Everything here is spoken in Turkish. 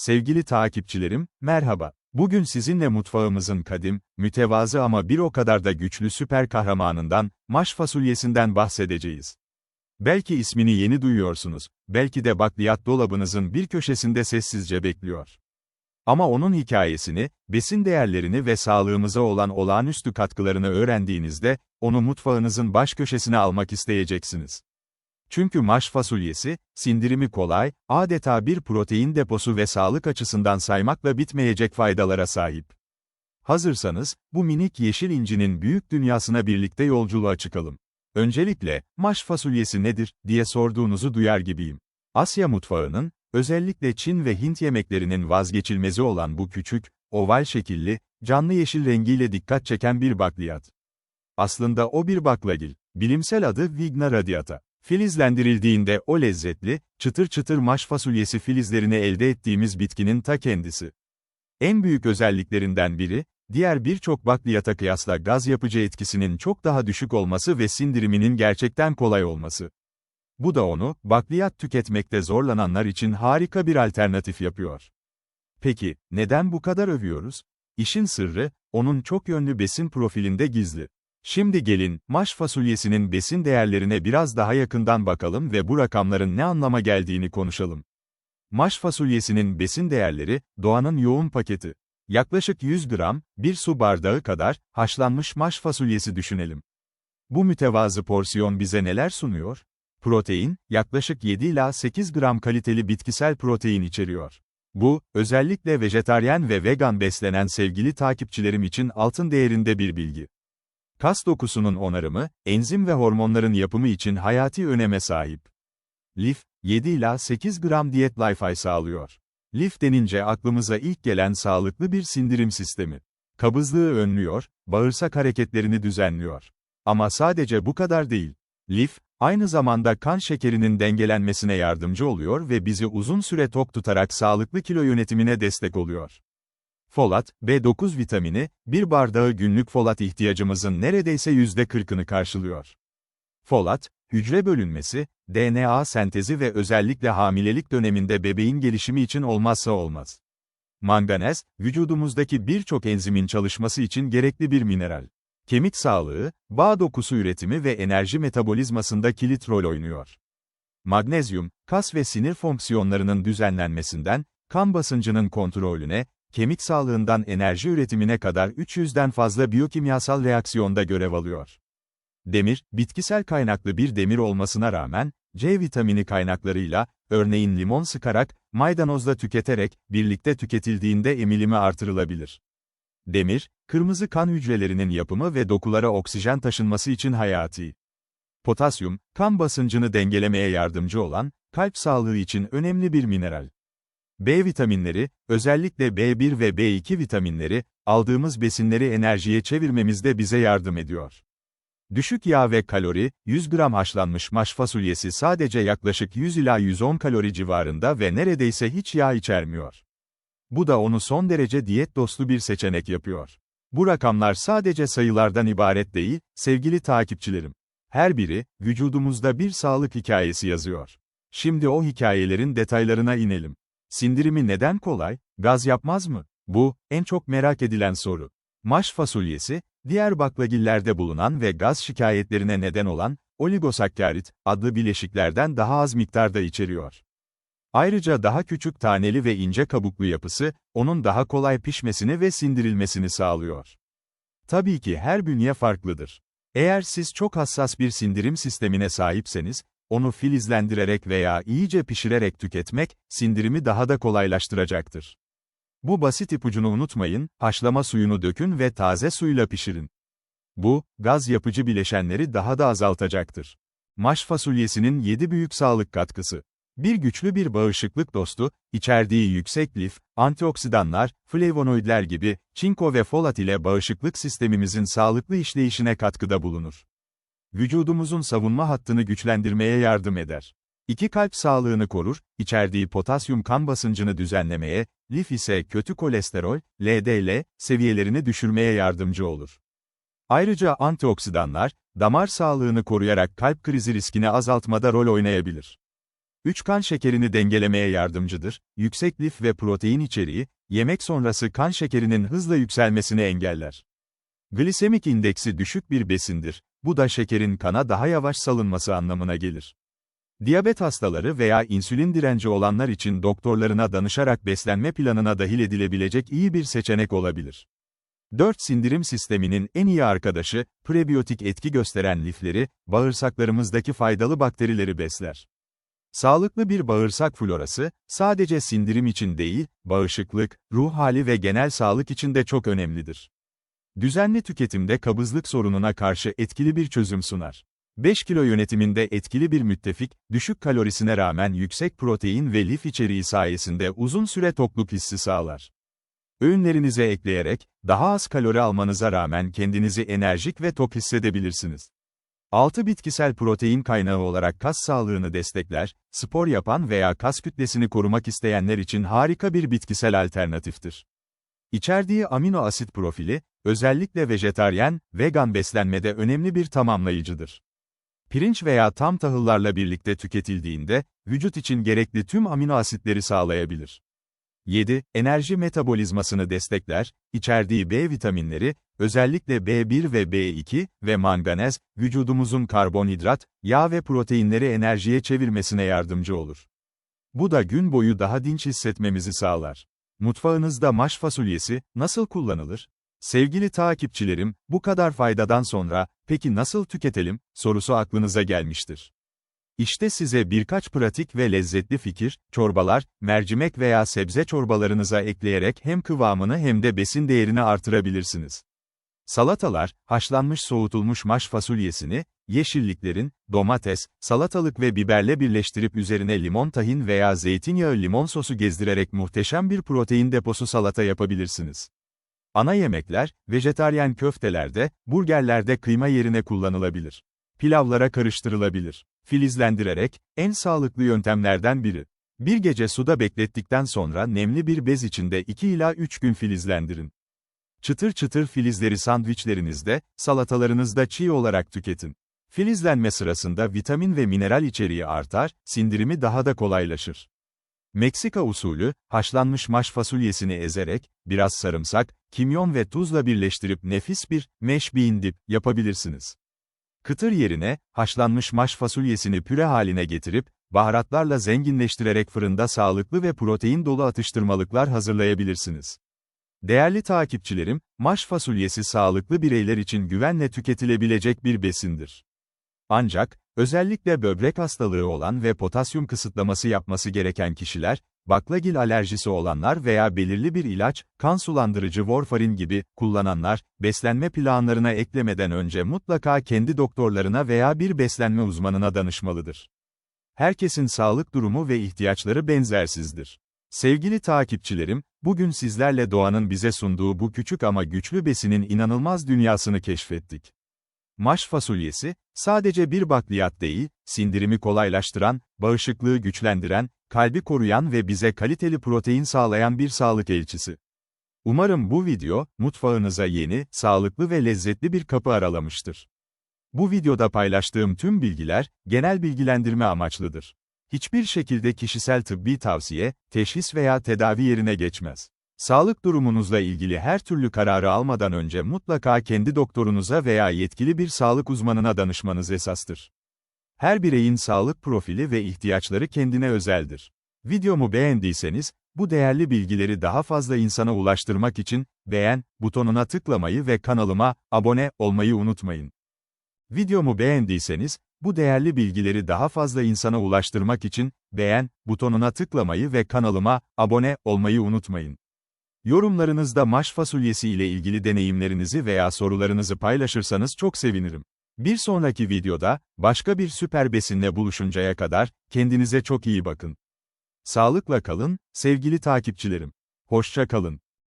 Sevgili takipçilerim, merhaba. Bugün sizinle mutfağımızın kadim, mütevazı ama bir o kadar da güçlü süper kahramanından, maş fasulyesinden bahsedeceğiz. Belki ismini yeni duyuyorsunuz, belki de bakliyat dolabınızın bir köşesinde sessizce bekliyor. Ama onun hikayesini, besin değerlerini ve sağlığımıza olan olağanüstü katkılarını öğrendiğinizde, onu mutfağınızın baş köşesine almak isteyeceksiniz. Çünkü maş fasulyesi, sindirimi kolay, adeta bir protein deposu ve sağlık açısından saymakla bitmeyecek faydalara sahip. Hazırsanız, bu minik yeşil incinin büyük dünyasına birlikte yolculuğa çıkalım. Öncelikle, maş fasulyesi nedir, diye sorduğunuzu duyar gibiyim. Asya mutfağının, özellikle Çin ve Hint yemeklerinin vazgeçilmezi olan bu küçük, oval şekilli, canlı yeşil rengiyle dikkat çeken bir bakliyat. Aslında o bir baklagil, bilimsel adı Vigna radiata. Filizlendirildiğinde o lezzetli, çıtır çıtır maş fasulyesi filizlerini elde ettiğimiz bitkinin ta kendisi. En büyük özelliklerinden biri, diğer birçok bakliyata kıyasla gaz yapıcı etkisinin çok daha düşük olması ve sindiriminin gerçekten kolay olması. Bu da onu, bakliyat tüketmekte zorlananlar için harika bir alternatif yapıyor. Peki, neden bu kadar övüyoruz? İşin sırrı, onun çok yönlü besin profilinde gizli. Şimdi gelin, maş fasulyesinin besin değerlerine biraz daha yakından bakalım ve bu rakamların ne anlama geldiğini konuşalım. Maş fasulyesinin besin değerleri, doğanın yoğun paketi. Yaklaşık 100 gram, bir su bardağı kadar, haşlanmış maş fasulyesi düşünelim. Bu mütevazı porsiyon bize neler sunuyor? Protein, yaklaşık 7 ila 8 gram kaliteli bitkisel protein içeriyor. Bu, özellikle vejetaryen ve vegan beslenen sevgili takipçilerim için altın değerinde bir bilgi. Kas dokusunun onarımı, enzim ve hormonların yapımı için hayati öneme sahip. Lif, 7 ila 8 gram diyet life'ay sağlıyor. Lif denince aklımıza ilk gelen sağlıklı bir sindirim sistemi. Kabızlığı önlüyor, bağırsak hareketlerini düzenliyor. Ama sadece bu kadar değil. Lif, aynı zamanda kan şekerinin dengelenmesine yardımcı oluyor ve bizi uzun süre tok tutarak sağlıklı kilo yönetimine destek oluyor. Folat, B9 vitamini, bir bardağı günlük folat ihtiyacımızın neredeyse %40'ını karşılıyor. Folat, hücre bölünmesi, DNA sentezi ve özellikle hamilelik döneminde bebeğin gelişimi için olmazsa olmaz. Manganez, vücudumuzdaki birçok enzimin çalışması için gerekli bir mineral. Kemik sağlığı, bağ dokusu üretimi ve enerji metabolizmasında kilit rol oynuyor. Magnezyum, kas ve sinir fonksiyonlarının düzenlenmesinden, kan basıncının kontrolüne, kemik sağlığından enerji üretimine kadar 300'den fazla biyokimyasal reaksiyonda görev alıyor. Demir, bitkisel kaynaklı bir demir olmasına rağmen, C vitamini kaynaklarıyla, örneğin limon sıkarak, maydanozla tüketerek, birlikte tüketildiğinde emilimi artırılabilir. Demir, kırmızı kan hücrelerinin yapımı ve dokulara oksijen taşınması için hayati. Potasyum, kan basıncını dengelemeye yardımcı olan, kalp sağlığı için önemli bir mineral. B vitaminleri, özellikle B1 ve B2 vitaminleri, aldığımız besinleri enerjiye çevirmemizde bize yardım ediyor. Düşük yağ ve kalori, 100 gram haşlanmış maş fasulyesi sadece yaklaşık 100 ila 110 kalori civarında ve neredeyse hiç yağ içermiyor. Bu da onu son derece diyet dostu bir seçenek yapıyor. Bu rakamlar sadece sayılardan ibaret değil, sevgili takipçilerim. Her biri, vücudumuzda bir sağlık hikayesi yazıyor. Şimdi o hikayelerin detaylarına inelim. Sindirimi neden kolay, gaz yapmaz mı? Bu, en çok merak edilen soru. Maş fasulyesi, diğer baklagillerde bulunan ve gaz şikayetlerine neden olan, oligosakkarit, adlı bileşiklerden daha az miktarda içeriyor. Ayrıca daha küçük taneli ve ince kabuklu yapısı, onun daha kolay pişmesini ve sindirilmesini sağlıyor. Tabii ki her bünye farklıdır. Eğer siz çok hassas bir sindirim sistemine sahipseniz, onu filizlendirerek veya iyice pişirerek tüketmek, sindirimi daha da kolaylaştıracaktır. Bu basit ipucunu unutmayın, haşlama suyunu dökün ve taze suyla pişirin. Bu, gaz yapıcı bileşenleri daha da azaltacaktır. Maş fasulyesinin 7 büyük sağlık katkısı. Bir güçlü bir bağışıklık dostu, içerdiği yüksek lif, antioksidanlar, flavonoidler gibi, çinko ve folat ile bağışıklık sistemimizin sağlıklı işleyişine katkıda bulunur vücudumuzun savunma hattını güçlendirmeye yardım eder. İki kalp sağlığını korur, içerdiği potasyum kan basıncını düzenlemeye, lif ise kötü kolesterol, LDL, seviyelerini düşürmeye yardımcı olur. Ayrıca antioksidanlar, damar sağlığını koruyarak kalp krizi riskini azaltmada rol oynayabilir. 3 kan şekerini dengelemeye yardımcıdır, yüksek lif ve protein içeriği, yemek sonrası kan şekerinin hızla yükselmesini engeller. Glisemik indeksi düşük bir besindir, bu da şekerin kana daha yavaş salınması anlamına gelir. Diyabet hastaları veya insülin direnci olanlar için doktorlarına danışarak beslenme planına dahil edilebilecek iyi bir seçenek olabilir. 4 sindirim sisteminin en iyi arkadaşı, prebiyotik etki gösteren lifleri, bağırsaklarımızdaki faydalı bakterileri besler. Sağlıklı bir bağırsak florası, sadece sindirim için değil, bağışıklık, ruh hali ve genel sağlık için de çok önemlidir. Düzenli tüketimde kabızlık sorununa karşı etkili bir çözüm sunar. 5 kilo yönetiminde etkili bir müttefik, düşük kalorisine rağmen yüksek protein ve lif içeriği sayesinde uzun süre tokluk hissi sağlar. Öğünlerinize ekleyerek, daha az kalori almanıza rağmen kendinizi enerjik ve tok hissedebilirsiniz. 6 bitkisel protein kaynağı olarak kas sağlığını destekler, spor yapan veya kas kütlesini korumak isteyenler için harika bir bitkisel alternatiftir. İçerdiği amino asit profili, özellikle vejetaryen, vegan beslenmede önemli bir tamamlayıcıdır. Pirinç veya tam tahıllarla birlikte tüketildiğinde, vücut için gerekli tüm amino asitleri sağlayabilir. 7. Enerji metabolizmasını destekler, içerdiği B vitaminleri, özellikle B1 ve B2 ve manganez, vücudumuzun karbonhidrat, yağ ve proteinleri enerjiye çevirmesine yardımcı olur. Bu da gün boyu daha dinç hissetmemizi sağlar. Mutfağınızda maş fasulyesi nasıl kullanılır? Sevgili takipçilerim, bu kadar faydadan sonra, peki nasıl tüketelim, sorusu aklınıza gelmiştir. İşte size birkaç pratik ve lezzetli fikir, çorbalar, mercimek veya sebze çorbalarınıza ekleyerek hem kıvamını hem de besin değerini artırabilirsiniz. Salatalar, haşlanmış soğutulmuş maş fasulyesini, yeşilliklerin, domates, salatalık ve biberle birleştirip üzerine limon tahin veya zeytinyağı limon sosu gezdirerek muhteşem bir protein deposu salata yapabilirsiniz. Ana yemekler, vejetaryen köftelerde, burgerlerde kıyma yerine kullanılabilir. Pilavlara karıştırılabilir. Filizlendirerek, en sağlıklı yöntemlerden biri. Bir gece suda beklettikten sonra nemli bir bez içinde 2 ila 3 gün filizlendirin. Çıtır çıtır filizleri sandviçlerinizde, salatalarınızda çiğ olarak tüketin. Filizlenme sırasında vitamin ve mineral içeriği artar, sindirimi daha da kolaylaşır. Meksika usulü, haşlanmış maş fasulyesini ezerek, biraz sarımsak, kimyon ve tuzla birleştirip nefis bir, meş dip, yapabilirsiniz. Kıtır yerine, haşlanmış maş fasulyesini püre haline getirip, baharatlarla zenginleştirerek fırında sağlıklı ve protein dolu atıştırmalıklar hazırlayabilirsiniz. Değerli takipçilerim, maş fasulyesi sağlıklı bireyler için güvenle tüketilebilecek bir besindir. Ancak, özellikle böbrek hastalığı olan ve potasyum kısıtlaması yapması gereken kişiler, baklagil alerjisi olanlar veya belirli bir ilaç, kan sulandırıcı warfarin gibi kullananlar, beslenme planlarına eklemeden önce mutlaka kendi doktorlarına veya bir beslenme uzmanına danışmalıdır. Herkesin sağlık durumu ve ihtiyaçları benzersizdir. Sevgili takipçilerim, bugün sizlerle doğanın bize sunduğu bu küçük ama güçlü besinin inanılmaz dünyasını keşfettik. Maş fasulyesi, sadece bir bakliyat değil, sindirimi kolaylaştıran, bağışıklığı güçlendiren, kalbi koruyan ve bize kaliteli protein sağlayan bir sağlık elçisi. Umarım bu video, mutfağınıza yeni, sağlıklı ve lezzetli bir kapı aralamıştır. Bu videoda paylaştığım tüm bilgiler, genel bilgilendirme amaçlıdır. Hiçbir şekilde kişisel tıbbi tavsiye, teşhis veya tedavi yerine geçmez. Sağlık durumunuzla ilgili her türlü kararı almadan önce mutlaka kendi doktorunuza veya yetkili bir sağlık uzmanına danışmanız esastır. Her bireyin sağlık profili ve ihtiyaçları kendine özeldir. Videomu beğendiyseniz, bu değerli bilgileri daha fazla insana ulaştırmak için, beğen butonuna tıklamayı ve kanalıma abone olmayı unutmayın. Videomu beğendiyseniz, bu değerli bilgileri daha fazla insana ulaştırmak için, beğen butonuna tıklamayı ve kanalıma abone olmayı unutmayın. Yorumlarınızda maş fasulyesi ile ilgili deneyimlerinizi veya sorularınızı paylaşırsanız çok sevinirim. Bir sonraki videoda, başka bir süper besinle buluşuncaya kadar, kendinize çok iyi bakın. Sağlıkla kalın, sevgili takipçilerim. Hoşça kalın.